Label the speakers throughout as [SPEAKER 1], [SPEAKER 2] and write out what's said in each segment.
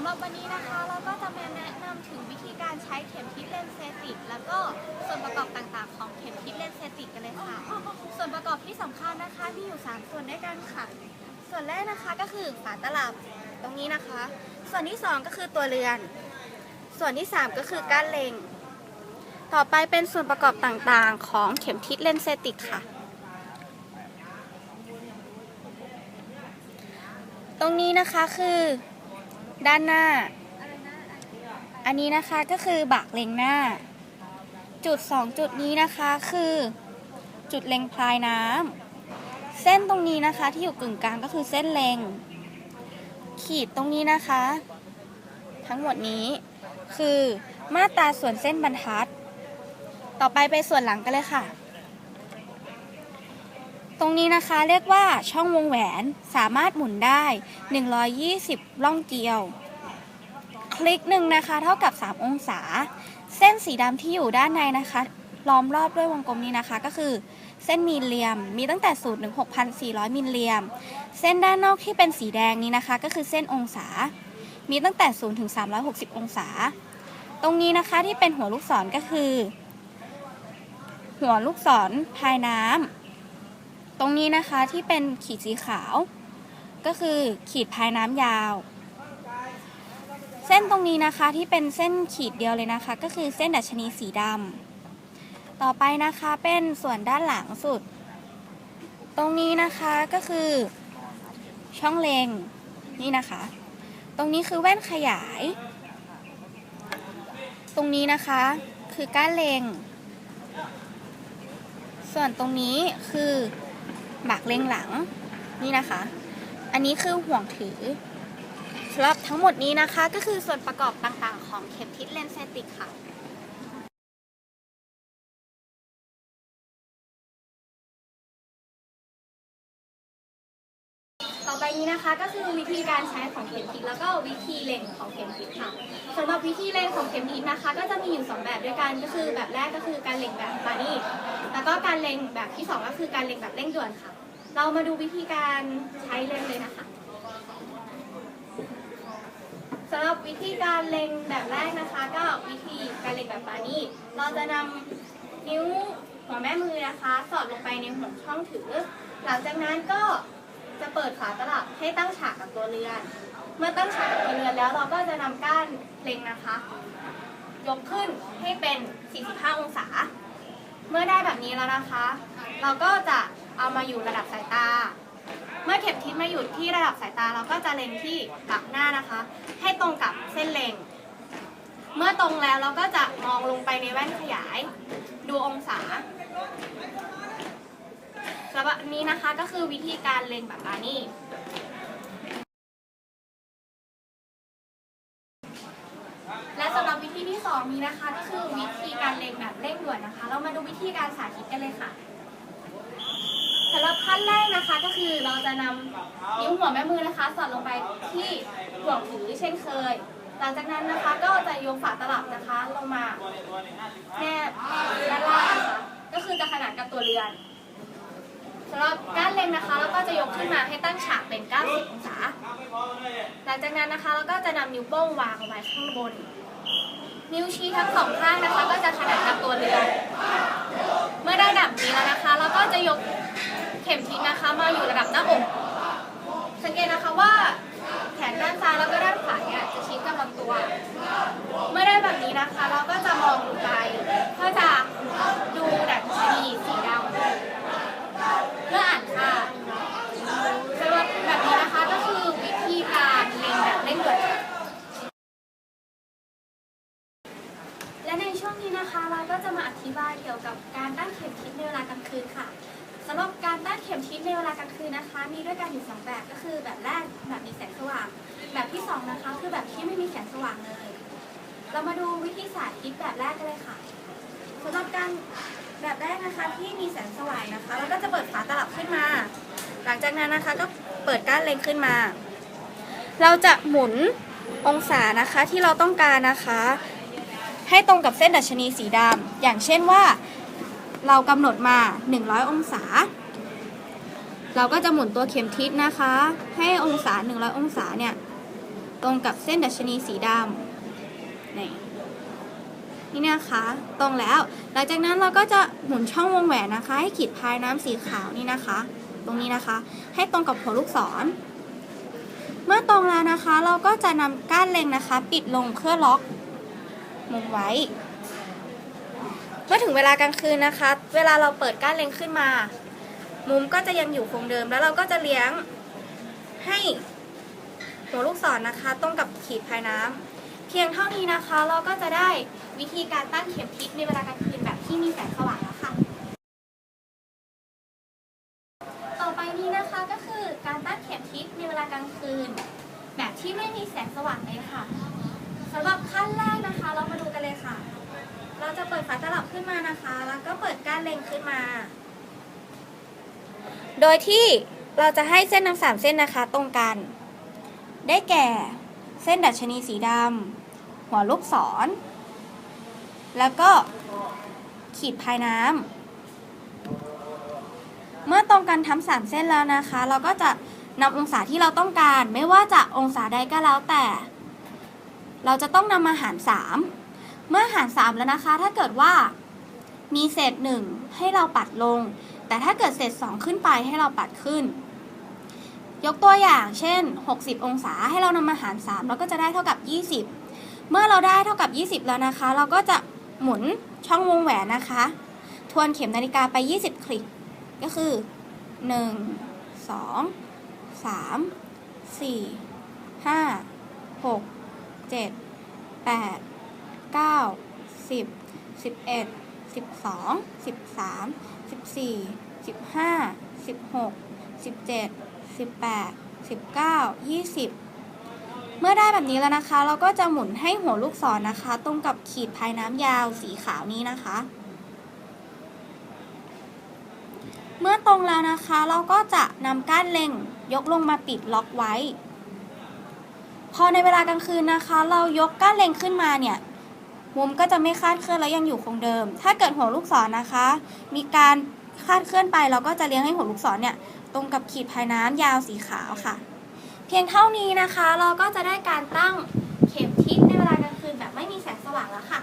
[SPEAKER 1] ำหรับวัน นี้นะคะเราก็จะมาแนะนำถึงวิธีการใช้เข็มทิศเลนเซติก แล้วก็ส่วนประกอบต่างๆของเข็มทิศเลนเซติกกันเลยค่ะส่วนประกอบที่สำคัญนะคะมีอยู่ 3 ส่วนด้วยกันค่ะ ส่วนแรกนะคะก็คือฝาตลับตรงนี้นะคะ ส่วนที่2ก็คือตัวเรือน ส่วนที่ 3 ก็คือก้านเล็งต่อไปเป็นส่วนประกอบต่างๆของเข็มทิศเลนเซติกค่ะ ตรงนี้นะคะคือด้านหน้า อันนี้นะคะก็คือบากเล็งหน้า จุดสองจุดนี้นะคะคือ จุดเล็งพลายน้ำเส้นตรงนี้นะคะที่อยู่กึ่งกลางก็คือเส้นเล็ง ขีดตรงนี้นะคะ ทั้งหมดนี้คือมาตราส่วนเส้นบรรทัด ต่อไปไปส่วนหลังกันเลยค่ะตรงนี้นะคะเรียกว่าช่องวงแหวนสามารถหมุนได้ 120 ล่องเกลียว คลิกหนึ่งนะคะเท่ากับ 3 องศา เส้นสีดำที่อยู่ด้านในนะคะล้อมรอบด้วยวงกลมนี้นะคะก็คือ เส้นมิลเลียมมีตั้งแต่0ถึง6,400 มิลเลียมเส้นด้านนอกที่เป็นสีแดงนี้นะคะ ก็คือเส้นองศา มีตั้งแต่0ถึง360 องศา ตรงนี้นะคะที่เป็นหัวลูกศรก็คือ หัวลูกศรพายน้ำตรงนี้นะคะที่เป็นขีดสีขาว ก็คือขีดพายน้ำยาว เส้นตรงนี้นะคะที่เป็นเส้นขีดเดียวเลยนะคะ ก็คือเส้นดัชนีสีดำต่อไปนะคะเป็นส่วนด้านหลังสุด ตรงนี้นะคะก็คือช่องเลงนี่นะคะ ตรงนี้คือแว่นขยาย ตรงนี้นะคะคือก้านเลงส่วนตรงนี้คือหมากเลงหลังนี่นะคะ อันนี้คือห่วงถือสำหรับทั้งหมดนี้นะคะก็คือส่วนประกอบต่างๆของเข็มทิศเลนเซติกค่ะไปนี้นะคะก็คือวิธีการใช้ของเข็มทิศแล้วก็วิธีเล็งของเข็มทิศค่ะสำหรับวิธีเล็งของเข็มทิศนะคะ ก็จะมีอยู่2แบบด้วยกันก็คือ แบบแรกก็คือการเล็งแบบปานี่แล้วก็การเล็งแบบที่ 2 ก็คือการเล็งแบบเร่งด่วนค่ะ เรามาดูวิธีการใช้เล็งเลยนะคะสำหรับวิธีการเล็งแบบแรกนะคะ ก็วิธีการเล็งแบบปานี่เราจะนำนิ้วหัวแม่มือนะคะ สอดลงไปในหัวช่องถือหลังจากนั้นก็จะเปิดฝาตลับให้ตั้งฉากกับตัวเรือน เมื่อตั้งฉากกับตัวเรือนแล้วเราก็จะนำก้านเล็งนะคะยกขึ้นให้เป็น 45 องศา เมื่อได้แบบนี้แล้วนะคะ เราก็จะเอามาอยู่ระดับสายตา เมื่อเข็มทิศมาอยู่ที่ระดับสายตาเราก็จะเล็งที่กับหน้านะคะ ให้ตรงกับเส้นเล็ง เมื่อตรงแล้วเราก็จะมองลงไปในแว่นขยาย ดูองศาแล้วแันนี้นะคะก็คือวิธีการเล็งแบบานี่ และสำหรับวิธีที่สองนี้นะคะก็คือวิธีการเล็งแบบเร่งด่วนนะคะ เรามาดูวิธีการสาธิตกันเลยค่ะสำหรับขั้นแรกนะคะก็คือเราจะนำนิ้วหัวแม่มือนะคะสอดลงไปที่ห่วงถือเช่นเคย หลังจากนั้นนะคะก็จะยกฝาตลับนะคะลงมาแนบด้านล่างนะคะก็คือจะขนานกับตัวเรือนสำหรับก้านเล็งนะคะเราก็จะยกขึ้นมาให้ตั้งฉากเป็น 90 องศา หลังจากนั้นนะคะเราก็จะนำนิ้วโป้งวางไว้ข้างบน นิ้วชี้ทั้งสองข้างนะคะ ก็จะขนาดกับตัวเรือ เมื่อได้ดับนี้แล้วนะคะ เราก็จะยกเข็มทิศนะคะ มาอยู่ระดับหน้าอก สังเกตนะคะว่าแขนด้านซ้ายแล้วก็ด้านขวาเนี่ยจะชี้กับลำตัว เมื่อได้แบบนี้นะคะ เราก็จะมองงไปเพื่อจะดูดัชนีสีดจะมาอธิบายเกี่ยวกับการตั้งเข็มทิศในเวลากลางคืนค่ะสำหรับการตั้งเข็มทิศในเวลากลางคืนนะคะ มีด้วยกันอยู่สองแบบก็คือแบบแรกแบบมีแสงสว่างแบบที่สองนะคะคือแบบที่ไม่มีแสงสว่างเลย เรามาดูวิธีสาธิตแบบแรกกันเลยค่ะสำหรับการแบบแรกนะคะที่มีแสงสว่างนะคะ เราก็จะเปิดฝาตลับขึ้นมา หลังจากนั้นนะคะก็เปิดก้านเล็งขึ้นมา เราจะหมุนองศานะคะที่เราต้องการนะคะให้ตรงกับเส้นดัชนีสีดำ อย่างเช่นว่าเรากำหนดมา100องศา เราก็จะหมุนตัวเข็มทิศนะคะ ให้องศา100องศาเนี่ยตรงกับเส้นดัชนีสีดำนี่นี่นะคะ ตรงแล้ว หลังจากนั้นเราก็จะหมุนช่องวงแหวนนะคะ ให้ขีดพายน้ำสีขาวนี่นะคะ ตรงนี้นะคะ ให้ตรงกับหัวลูกศร เมื่อตรงแล้วนะคะเราก็จะนำก้านเล็งนะคะ ปิดลงเพื่อล็อกมุมไว้เมื่อถึงเวลากลางคืนนะคะ เวลาเราเปิดก้านเล็งขึ้นมา มุมก็จะยังอยู่คงเดิม แล้วเราก็จะเลี้ยงให้หัวลูกศรนนะคะตรงกับขีดภายน้ำ เพียงเท่านี้นะคะเราก็จะได้วิธีการตั้งเข็มทิศในเวลากลางคืนแบบที่มีแสงสว่างแล้วค่ะ ต่อไปนี้นะคะก็คือการตั้งเข็มทิศในเวลากลางคืน แบบที่ไม่มีแสงสว่างเลยค่ะสำหรับขั้นแรกนะคะเรามาดูกันเลยค่ะ เราจะเปิดฝาตลับขึ้นมานะคะ แล้วก็เปิดก้านเล็งขึ้นมา โดยที่เราจะให้เส้นทั้งสามเส้นนะคะ ตรงกัน ได้แก่ เส้นดัชนีสีดำหัวลูกศรแล้วก็ขีดพายน้ำ เมื่อตรงกันทั้งสามเส้นแล้วนะคะ เราก็จะนำองศาที่เราต้องการ ไม่ว่าจะองศาใดก็แล้วแต่เราจะต้องนำมาหาร 3 เมื่อหาร 3 แล้วนะคะ ถ้าเกิดว่ามีเศษ 1 ให้เราปัดลง แต่ถ้าเกิดเศษ2ขึ้นไปให้เราปัดขึ้น ยกตัวอย่างเช่น 60 องศาให้เรานำมาหาร 3 เราก็จะได้เท่ากับ 20 เมื่อเราได้เท่ากับ 20 แล้วนะคะ เราก็จะหมุนช่องวงแหวนนะคะ ทวนเข็มนาฬิกาไป 20 คลิก ก็คือ1 2 3 4 5 6เจ็ดแปดเก้าสิบสิบเอ็ดสิบสองสิบสามสิบสี่สิบห้าสิบหกสิบเจ็ดสิบแปดสิบเก้ายี่สิบเมื่อได้แบบนี้แล้วนะคะ เราก็จะหมุนให้หัวลูกศรนนะคะ ตรงกับขีดภายน้ำยาวสีขาวนี้นะคะ เมื่อตรงแล้วนะคะเราก็จะนำก้านเล็งยกลงมาปิดล็อกไว้พอในเวลากลางคืนนะคะ เรายกก้านเล็งขึ้นมาเนี่ยมุมก็จะไม่คาดเคลื่อนแล้วยังอยู่คงเดิม ถ้าเกิดหัวลูกศรนนะคะ มีการคาดเคลื่อนไป เราก็จะเลี้ยงให้หัวลูกศรเนี่ยตรงกับขีดภายน้ำยาวสีขาวค่ะ เพียงเท่านี้นะคะเราก็จะได้การตั้งเข็มทิศในเวลากลางคืนแบบไม่มีแสงสว่างแล้วค่ะ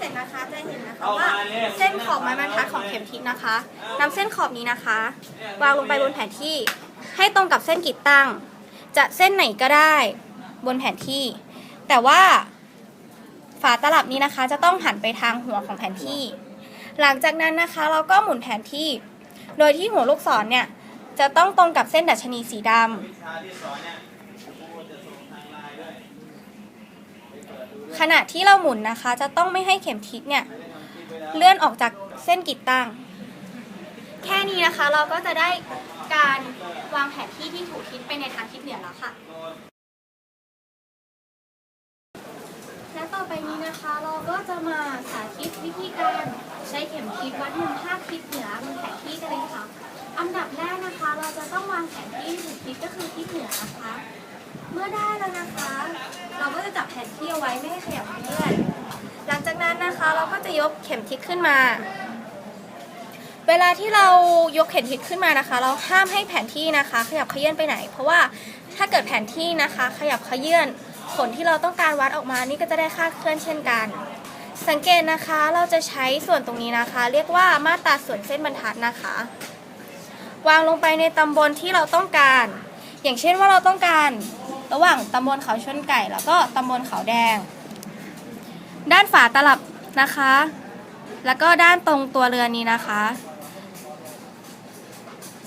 [SPEAKER 1] เสร็จนะคะจะเห็นนะคะว่า เส้นขอบไม้บรรทัดของเข็มทิศนะคะนำเส้นขอบนี้นะคะ วางลงไปบนแผนที่ให้ตรงกับเส้นกีดตั้ง จะเส้นไหนก็ได้บนแผนที่ แต่ว่าฝาตลับนี้นะคะ จะต้องหันไปทางหัวของแผนที่ หลังจากนั้นนะคะเราก็หมุนแผนที่ โดยที่หัวลูกศรเนี่ยจะต้องตรงกับเส้นดัชนีสีดำขณะที่เราหมุนนะคะ จะต้องไม่ให้เข็มทิศเนี่ยเลื่อนออกจากเส้นกิดตั้ง แค่นี้นะคะ เราก็จะได้การวางแผนที่ที่ถูกทิศไปในทางทิศเหนือแล้วค่ะ และต่อไปนี้นะคะเราก็จะมาสาธิตวิธีการใช้เข็มทิศวัดมุมภาพทิศเหนือบนแผนที่กันเลยค่ะอันดับแรกนะคะ เราจะต้องวางแผนที่ถูกทิศก็คือทิศเหนือนะคะเมื่อได้แล้วนะคะ เราก็จะจับแผ่นที่เอาไว้ไม่ให้ขยับเคลื่อน หลังจากนั้นนะคะเราก็จะยกเข็มทิศขึ้นมา เวลาที่เรายกเข็มทิศขึ้นมานะคะ เราห้ามให้แผนที่นะคะ ขยับเขยื่อนไปไหน เพราะว่าถ้าเกิดแผนที่นะคะ ขยับเขยื่อน ผลที่เราต้องการวัดออกมานี่ก็จะได้ค่าเคลื่อนเช่นกัน สังเกตนะคะเราจะใช้ส่วนตรงนี้นะคะ เรียกว่ามาตราส่วนเส้นบรรทัดนะคะ วางลงไปในตำบลที่เราต้องการ อย่างเช่นว่าเราต้องการระหว่างตำบลเขาชนไก่แล้วก็ตำบลเขาแดง ด้านฝาตลับนะคะ แล้วก็ด้านตรงตัวเรือนี้นะคะ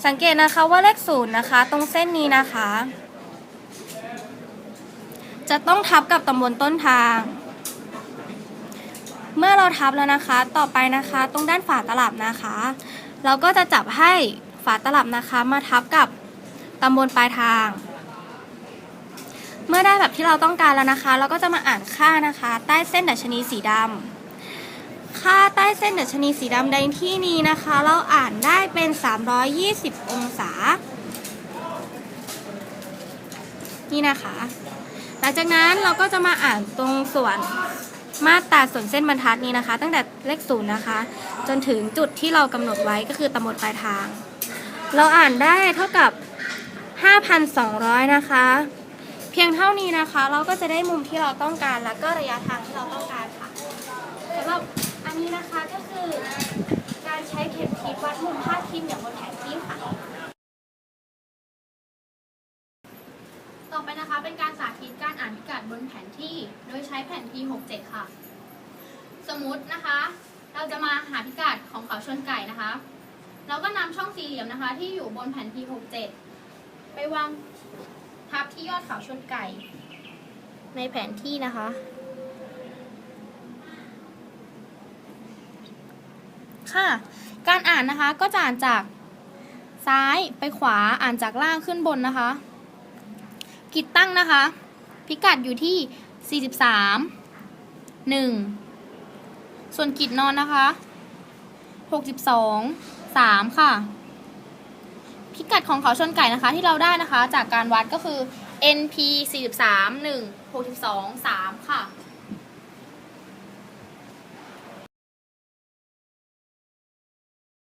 [SPEAKER 1] สังเกตนะคะว่าเลขศูนย์นะคะตรงเส้นนี้นะคะ จะต้องทับกับตำบลต้นทาง เมื่อเราทับแล้วนะคะต่อไปนะคะ ตรงด้านฝาตลับนะคะ เราก็จะจับให้ฝาตลับนะคะมาทับกับตำบลปลายทางเมื่อได้แบบที่เราต้องการแล้วนะคะ เราก็จะมาอ่านค่านะคะ ใต้เส้นดัชนีสีดำค่าใต้เส้นดัชนีสีดำในที่นี้นะคะ เราอ่านได้เป็น 320 องศา นี่นะคะ หลังจากนั้นเราก็จะมาอ่านตรงส่วนมาตราส่วนเส้นบรรทัดนี้นะคะ ตั้งแต่เลขศูนย์นะคะ จนถึงจุดที่เรากำหนดไว้ก็คือตำนดปลายทาง เราอ่านได้เท่ากับ 5,200 นะคะเพียงเท่านี้นะคะ เราก็จะได้มุมที่เราต้องการและก็ระยะทางที่เราต้องการค่ะสำหรับอันนี้นะคะก็คือการใช้เข็มทิศวัดมุมภาพทิศอย่างบนแผนที่ค่ะต่อไปนะคะเป็นการสาธิตการอ่านพิกัดบนแผนที่โดยใช้แผนที่ 67 ค่ะ สมมตินะคะ เราจะมาหาพิกัดของเขาชนไก่นะคะ เราก็นำช่องสี่เหลี่ยมนะคะ ที่อยู่บนแผนที่ 67 ไปวางพับที่ยอดเขาชนไก่ ในแผนที่นะคะ ค่ะ การอ่านนะคะก็จะอ่านจากซ้ายไปขวา อ่านจากล่างขึ้นบนนะคะกิดตั้งนะคะ พิกัดอยู่ที่ 43 1 ส่วนกิดนอนนะคะ 62 3ค่ะพิกัดของเขาชนไก่นะคะ ที่เราได้นะคะจากการวัดก็คือ NP 43 1 62 3 ค่ะ